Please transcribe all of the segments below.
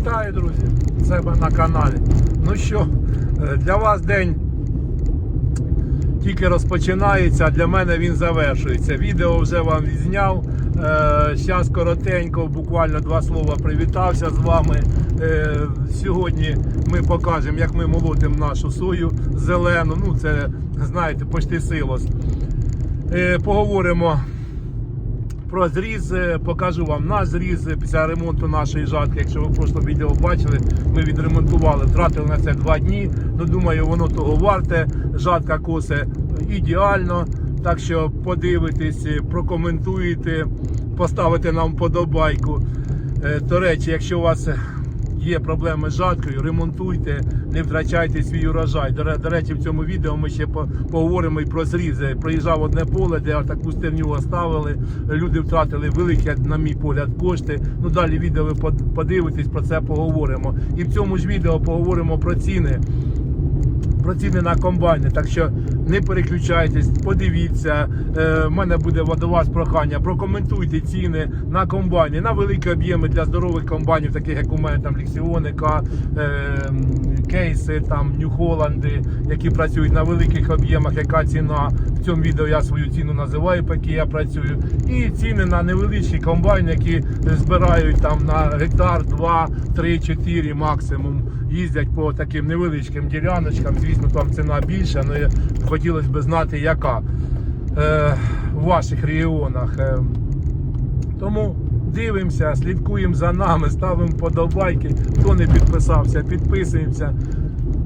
Вітаю, друзі! Себе на каналі. Ну що, е, для вас день тільки розпочинається, а для мене він завершується. Відео вже вам відзняв. Зараз коротенько, буквально два слова привітався з вами. Е, Сьогодні ми покажемо, як ми молотимо нашу сою зелену. Ну, це, знаєте, почти силос. Е, Поговоримо про зріз, покажу вам наш зріз після ремонту нашої жатки. Якщо ви в прошлому відео бачили, ми відремонтували, втратили на це два дні. Ну думаю, воно того варте. Жатка косе ідеально. Так що подивитесь, прокоментуйте, поставите нам вподобайку. Е, До речі, якщо у вас є проблеми з жаткою, ремонтуйте, не втрачайте свій урожай. До, до речі, в цьому відео ми ще поговоримо і про зрізи. Проїжджав одне поле, де таку стерню оставили. Люди втратили великі, на мій погляд, кошти. Ну далі відео ви подивитесь, про це поговоримо. І в цьому ж відео поговоримо про ціни. Про ціни на комбайни, так що не переключайтесь, подивіться. Е, в мене буде до вас прохання. Прокоментуйте ціни на комбайни, на великі об'єми для здорових комбайнів, таких як у мене там Ліксіоника, е, кейси, там Нью-Холланди, які працюють на великих об'ємах. Яка ціна? В цьому відео я свою ціну називаю, по якій я працюю. І ціни на невеличкі комбайни, які збирають там на гектар, 2, 3, 4 максимум. Їздять по таким невеличким діляночкам. Звісно, там ціна більша, але хотілося б знати, яка е, в ваших регіонах. Е, тому дивимося, слідкуємо за нами, ставимо подобайки. Хто не підписався, підписуємося.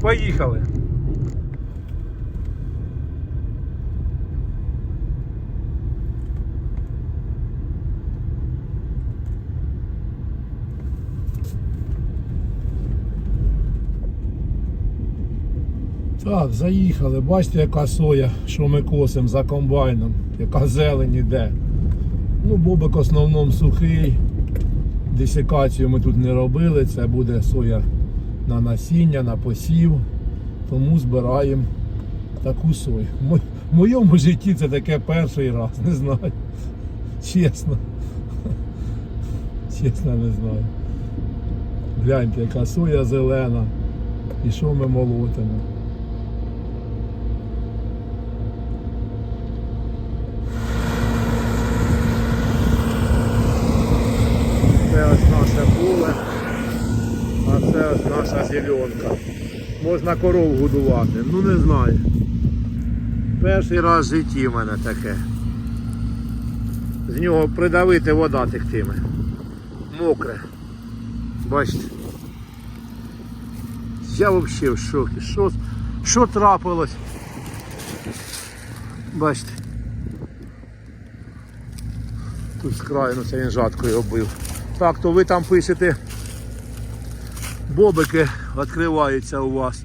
Поїхали! Так, заїхали. Бачите, яка соя, що ми косимо за комбайном, яка зелень іде. Ну, бобик в основному сухий. Десикацію ми тут не робили. Це буде соя на насіння, на посів. Тому збираємо таку сою. В моєму житті це таке перший раз, не знаю. Чесно. Чесно не знаю. Гляньте, яка соя зелена. І що ми молотимо. Це ось наше поле, а це зеленка. Можна коров годувати, ну не знаю. Перший раз в житті в мене таке. З нього придавити вода тихтиме. Мокре. Бачите. Я взагалі в шокі. Що, що трапилось? Бачите. Тут з краю, ну це він жаткою оббив. Так, то ви там пишете, бобики відкриваються у вас.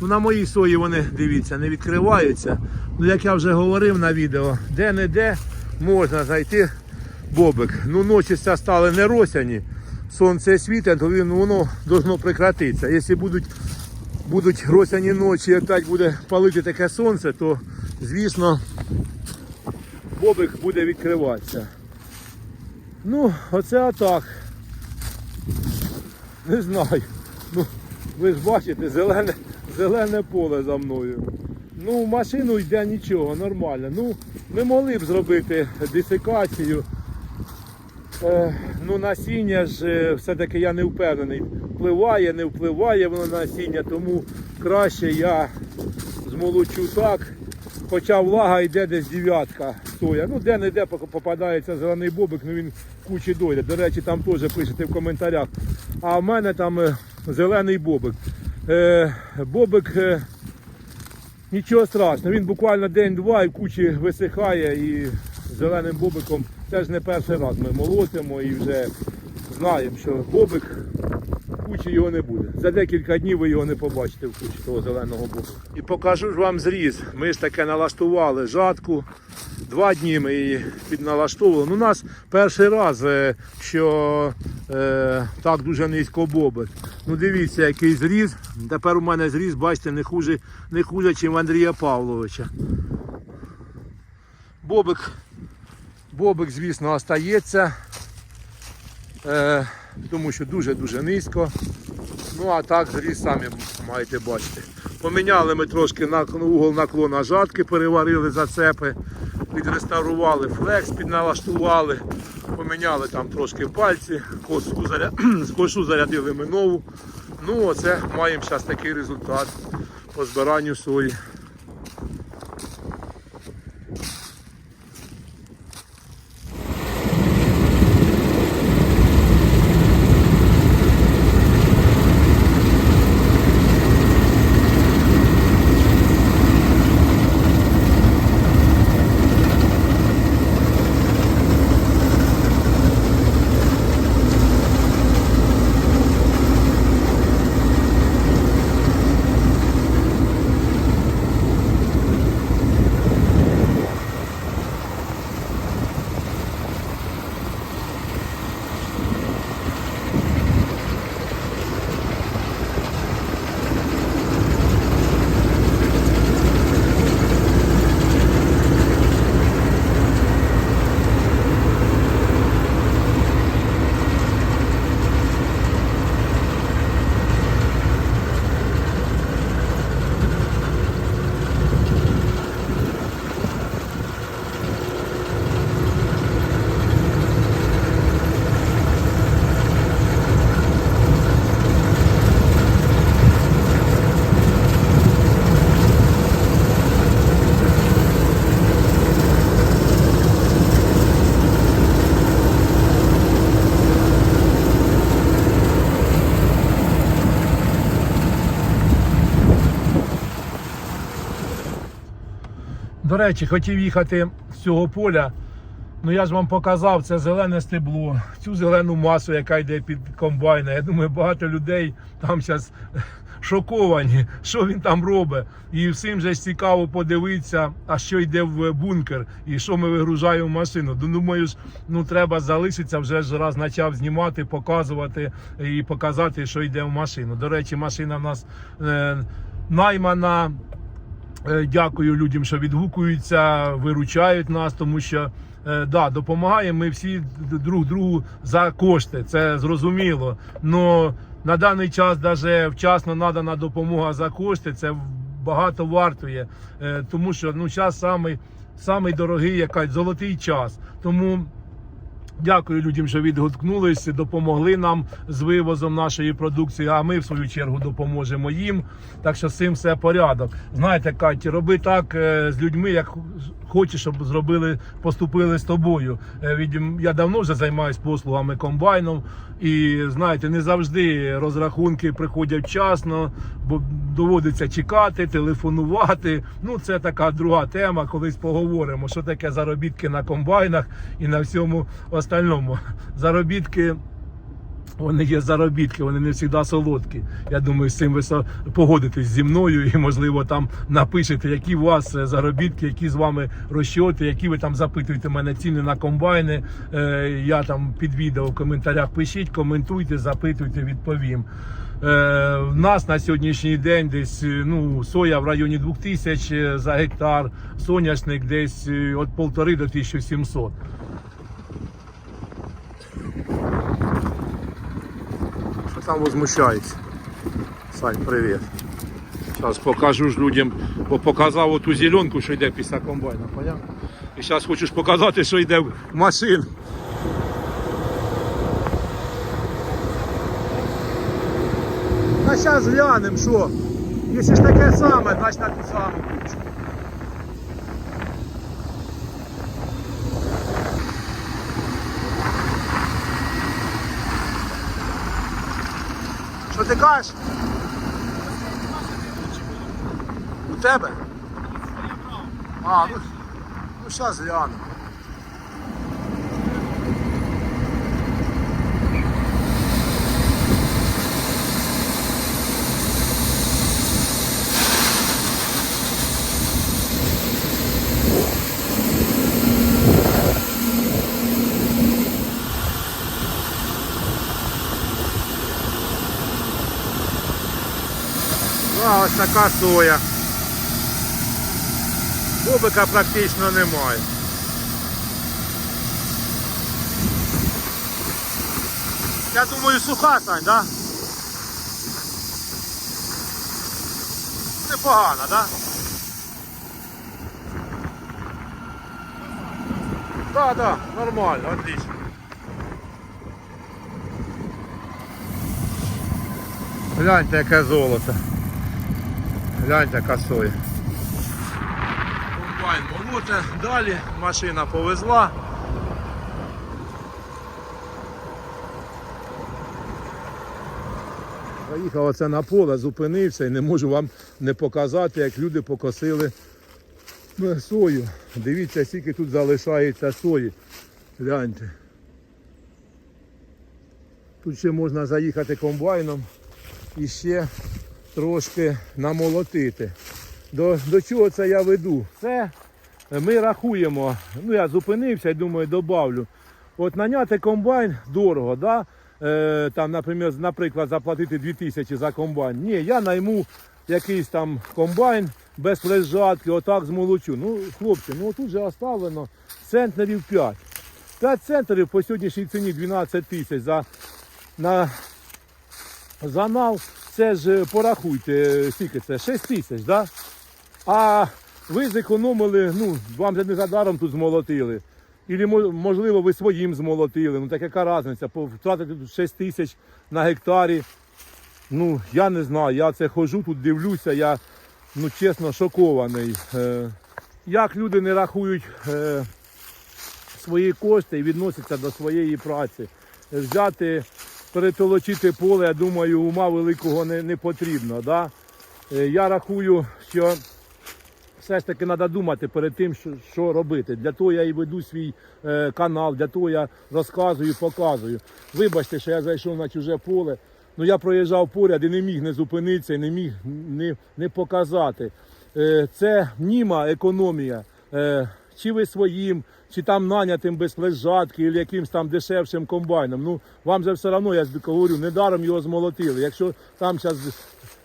Ну, на моїй сої вони, дивіться, не відкриваються. Ну, як я вже говорив на відео, де-не-де можна знайти бобик. Ну, ночі стали не росяні, сонце світить, то він, воно должно прекратитися. Якщо будуть, будуть росяні ночі, і опять буде палити таке сонце, то звісно бобик буде відкриватися. Ну, оце атак. Не знаю. Ну, ви ж бачите, зелене, зелене поле за мною. Ну, в машину йде нічого, нормально. Ну, ми могли б зробити десикацію. Е, ну, насіння ж е, все-таки я не впевнений. Впливає, не впливає воно на насіння, тому краще я змолочу так. Хоча влага йде десь дев'ятка соя. Ну де-не-де попадається зелений бобик, ну він кучі дойде. До речі, там теж пишете в коментарях. А в мене там е, зелений бобик. Е, бобик е, нічого страшного, він буквально день-два і в кучі висихає і зеленим бобиком це ж не перший раз ми молотимо і вже знаємо, що бобик кучі його не буде. За декілька днів ви його не побачите в кучі того зеленого бобика. І покажу ж вам зріз. Ми ж таке налаштували жатку. Два дні ми її підналаштовували. Ну, у нас перший раз, е, що е, так дуже низько бобик. Ну дивіться, який зріз. Тепер у мене зріз, бачите, не хуже, не хуже, ніж Андрія Павловича. Бобик, бобик, звісно, остається. Е, тому що дуже-дуже низько. Ну а так зріс самі маєте бачити. Поміняли ми трошки угол наклона жатки, переварили зацепи, відреставрували флекс, підналаштували, поміняли там трошки пальці, косу, заря... кошу зарядили ми нову. Ну оце маємо зараз такий результат по збиранню сої. Речі, хотів їхати з цього поля. Ну я ж вам показав це зелене стебло, цю зелену масу, яка йде під комбайна. Я думаю, багато людей там зараз шоковані, що він там робить. І всім же цікаво подивитися, а що йде в бункер і що ми вигружаємо в машину. Ну, Думаю, ж, ну треба залишитися, вже ж раз почав знімати, показувати і показати, що йде в машину. До речі, машина в нас е, наймана. Е, Дякую людям, що відгукуються, виручають нас, тому що е, да, допомагаємо ми всі друг другу за кошти. Це зрозуміло. Но на даний час навіть вчасно надана допомога за кошти. Це багато вартує, Е, тому що ну час самий, самий дорогий, якась золотий час. Тому. Дякую людям, що відгукнулися, допомогли нам з вивозом нашої продукції. А ми в свою чергу допоможемо їм. Так що з цим все порядок. Знаєте, Каті, роби так е, з людьми, як хочеш, щоб зробили, поступили з тобою. Е, Я давно вже займаюся послугами комбайном, і знаєте, не завжди розрахунки приходять вчасно, бо доводиться чекати, телефонувати. Ну це така друга тема. Колись поговоримо, що таке заробітки на комбайнах і на всьому остальному. Заробітки. Вони є заробітки, вони не завжди солодкі. Я думаю, з цим ви погодитесь зі мною і, можливо, там напишете, які у вас е, заробітки, які з вами розчоти, які ви там запитуєте мене ціни на комбайни. Е, я там під відео в коментарях пишіть, коментуйте, запитуйте, відповім. Е, в нас на сьогоднішній день десь ну, соя в районі 2000 за гектар, соняшник десь від 1,5 до 1700. Що там возмущається? Сань, привіт. Зараз покажу ж людям, бо показав оту зеленку, що йде після комбайна, понятно? І зараз хочу ж показати, що йде в машину. А зараз глянемо, що. Якщо ж таке саме, значить на ту саму кучу. Кажеш? У тебе? А, ну, зараз гляну. Ну, а ось така соя. Бобика практично немає. Я думаю, суха, Сань, да? Непогано, да? Да, да, нормально, отлично. Гляньте, яке золото. Гляньте, яка соя. Комбайн молоте, далі машина повезла. Заїхав оце на поле, зупинився і не можу вам не показати, як люди покосили е, сою. Дивіться, скільки тут залишається сої. Гляньте. Тут ще можна заїхати комбайном і ще трошки намолотити. До, до чого це я веду? Це ми рахуємо. Ну я зупинився і думаю, добавлю. От наняти комбайн дорого, да? е, там, наприклад, наприклад, заплатити 2000 за комбайн. Ні, я найму якийсь там комбайн без лежатки, отак змолочу. Ну, хлопці, ну тут же оставлено центнерів 5. 5 центрів по сьогоднішній ціні 12 тисяч за на занал. Це ж порахуйте, скільки це? 6 тисяч, да? А ви зекономили, ну, вам же не за тут змолотили. Ілі, можливо, ви своїм змолотили. Ну так яка різниця? Втратити тут 6 тисяч на гектарі. Ну, я не знаю, я це хожу, тут дивлюся, я ну, чесно шокований. Е, як люди не рахують е, свої кошти і відносяться до своєї праці. Взяти, перетолочити поле, я думаю, ума великого не, не потрібно. Да? Е, Я рахую, що все ж таки треба думати перед тим, що, що робити. Для того я і веду свій е, канал, для того я розказую, показую. Вибачте, що я зайшов на чуже поле. Ну я проїжджав поряд і не міг не зупинитися, і не міг не, не показати. Е, це німа економія. Е, чи ви своїм, чи там нанятим без лежатки, або якимсь там дешевшим комбайном. Ну вам же все одно, я говорю, недаром його змолотили. Якщо там зараз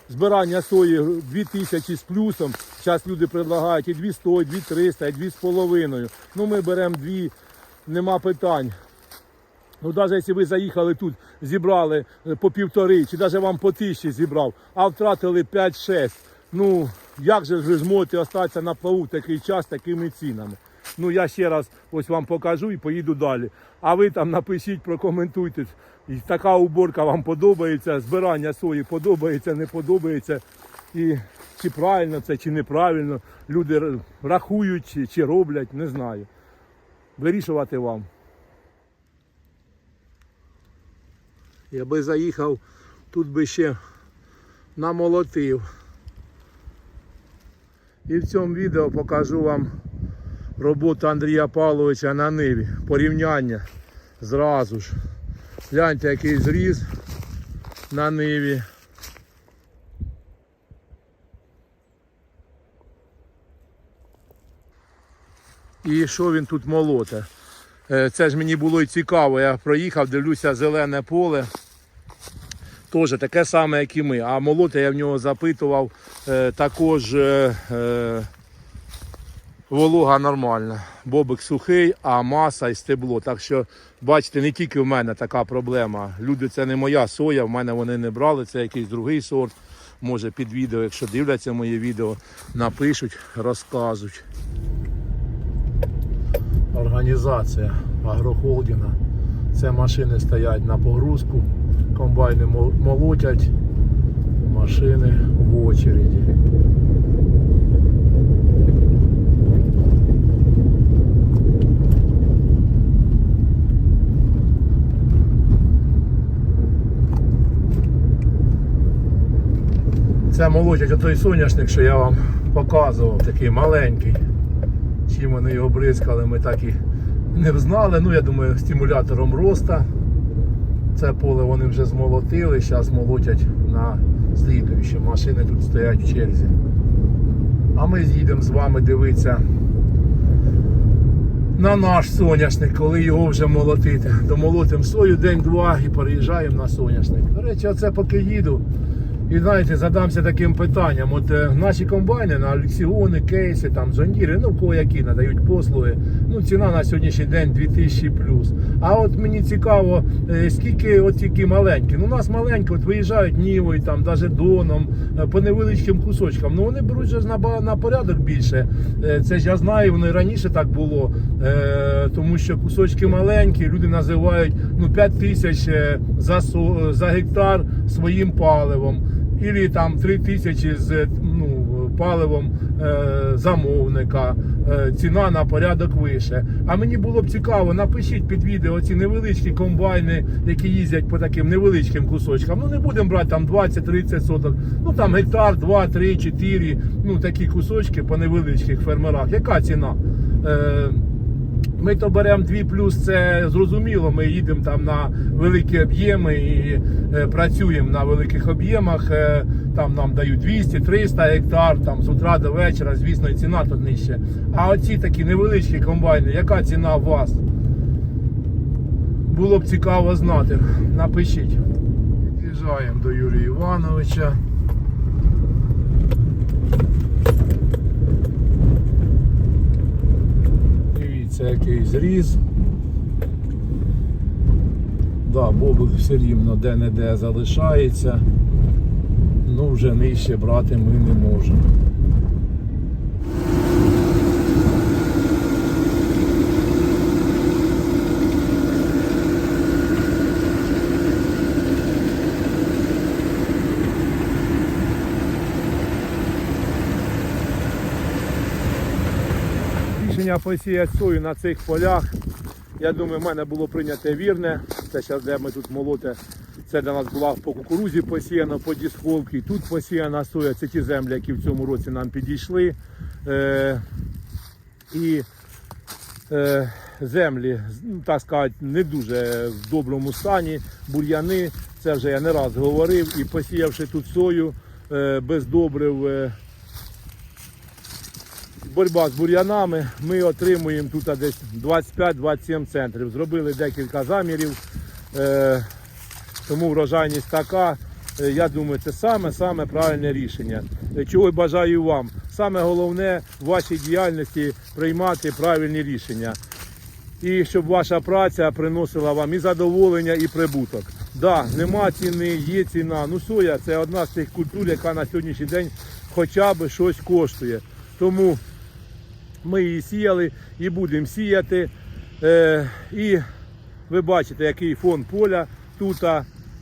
збирання сої 2000 з плюсом, зараз люди предлагають і 200, і 2300, і 2,5. Ну ми беремо дві, нема питань. Ну, навіть якщо ви заїхали тут, зібрали е, по півтори, чи навіть вам по тисячі зібрав, а втратили 5-6. Ну, як же ви зможете остатися на плаву такий час такими цінами? Ну, я ще раз ось вам покажу і поїду далі. А ви там напишіть, прокоментуйте. І така уборка вам подобається, збирання сої подобається, не подобається. І чи правильно це, чи неправильно. Люди рахують, чи, чи роблять, не знаю. Вирішувати вам. Я би заїхав, тут би ще намолотив. І в цьому відео покажу вам роботу Андрія Павловича на ниві. Порівняння зразу ж. Гляньте, який зріз на ниві. І що він тут молоте? Е, Це ж мені було й цікаво. Я проїхав, дивлюся зелене поле. Теж таке саме, як і ми. А молоте я в нього запитував. е, Також е, е, волога нормальна. Бобик сухий, а маса і стебло. Так що, бачите, не тільки в мене така проблема. Люди, це не моя соя, в мене вони не брали, це якийсь другий сорт. Може під відео, якщо дивляться моє відео, напишуть, розкажуть. Організація агрохолдинга. Це машини стоять на погрузку, комбайни молотять, машини в очереді. Це молотять отой соняшник, що я вам показував, такий маленький. Чим вони його бризкали, ми так і не взнали. Ну, я думаю, стимулятором роста. Це поле вони вже змолотили, зараз молотять на слідуючі. Машини тут стоять в черзі. А ми з'їдемо з вами дивитися на наш соняшник, коли його вже молотити. Домолотимо сою день-два і переїжджаємо на соняшник. До речі, оце поки їду. І знаєте, задамся таким питанням. От е, наші комбайни на Алексіони, кейси, там Джондіри, ну кого які надають послуги. Ну ціна на сьогоднішній день 2000 плюс. А от мені цікаво, е, скільки от тільки маленькі. Ну у нас маленькі, от виїжджають Нівою, там навіть доном, е, по невеличким кусочкам. Ну вони беруть же на, на порядок більше. Е, Це ж я знаю, воно і раніше так було. Е, тому що кусочки маленькі, люди називають ну 5 тисяч е, за, за гектар своїм паливом. Ілі там 3 тисячі з ну, паливом е, замовника, е, ціна на порядок вище. А мені було б цікаво, напишіть під відео ці невеличкі комбайни, які їздять по таким невеличким кусочкам. Ну не будемо брати там 20-30 соток, ну там гектар, 2, 3, 4, ну такі кусочки по невеличких фермерах. Яка ціна? Е, ми то беремо 2 плюс, це зрозуміло. Ми їдемо там на великі об'єми і е, працюємо на великих об'ємах. Е, там нам дають 200-300 гектар, там з утра до вечора, звісно, і ціна тут нижче. А оці такі невеличкі комбайни, яка ціна у вас? Було б цікаво знати. Напишіть. Під'їжджаємо до Юрія Івановича. Дивіться, якийсь зріз. Да, бобик все рівно де-не-де залишається. Ну вже нижче брати ми не можемо. Рішення посіяти сою на цих полях. Я думаю, в мене було прийнято вірне. Це зараз, де ми тут молоте. Це для нас була по кукурузі посіяно, по дісхолки. Тут посіяна соя. Це ті землі, які в цьому році нам підійшли. Е, і е, землі, так сказати, не дуже в доброму стані. Бур'яни, це вже я не раз говорив. І посіявши тут сою е, без добрив. Е, боротьба з бур'янами. Ми отримуємо тут десь 25-27 центрів. Зробили декілька замірів, е, тому врожайність така. Е, Я думаю, це саме саме правильне рішення. Е, Чого бажаю вам. Саме головне в вашій діяльності приймати правильні рішення. І щоб ваша праця приносила вам і задоволення, і прибуток. Да, нема ціни, є ціна. Ну соя це одна з тих культур, яка на сьогоднішній день хоча б щось коштує. Тому ми її сіяли і будемо сіяти. Е, і ви бачите, який фон поля тут,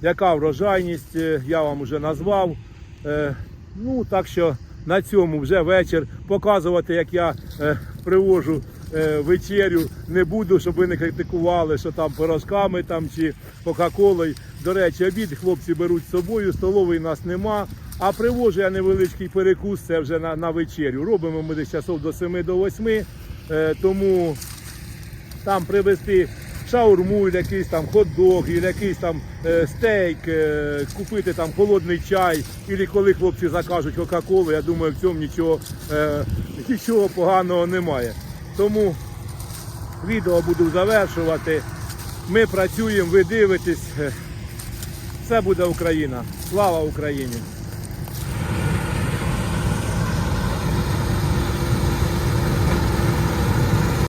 яка врожайність, е, я вам вже назвав. Е, ну, так що на цьому вже вечір показувати, як я е, привожу е, вечерю, не буду, щоб ви не критикували, що там пирожками там, чи кока-колою. До речі, обід хлопці беруть з собою, столової нас нема. А привожу я невеличкий перекус, це вже на, на вечерю. Робимо ми десь часов до 7 до 8, е, тому там привезти шаурму, якийсь там хот-дог, якийсь там е, стейк, е, купити там холодний чай, і коли хлопці закажуть Кока-Колу, я думаю, в цьому нічого, е, нічого поганого немає. Тому відео буду завершувати. Ми працюємо, ви дивитесь. Все буде Україна. Слава Україні!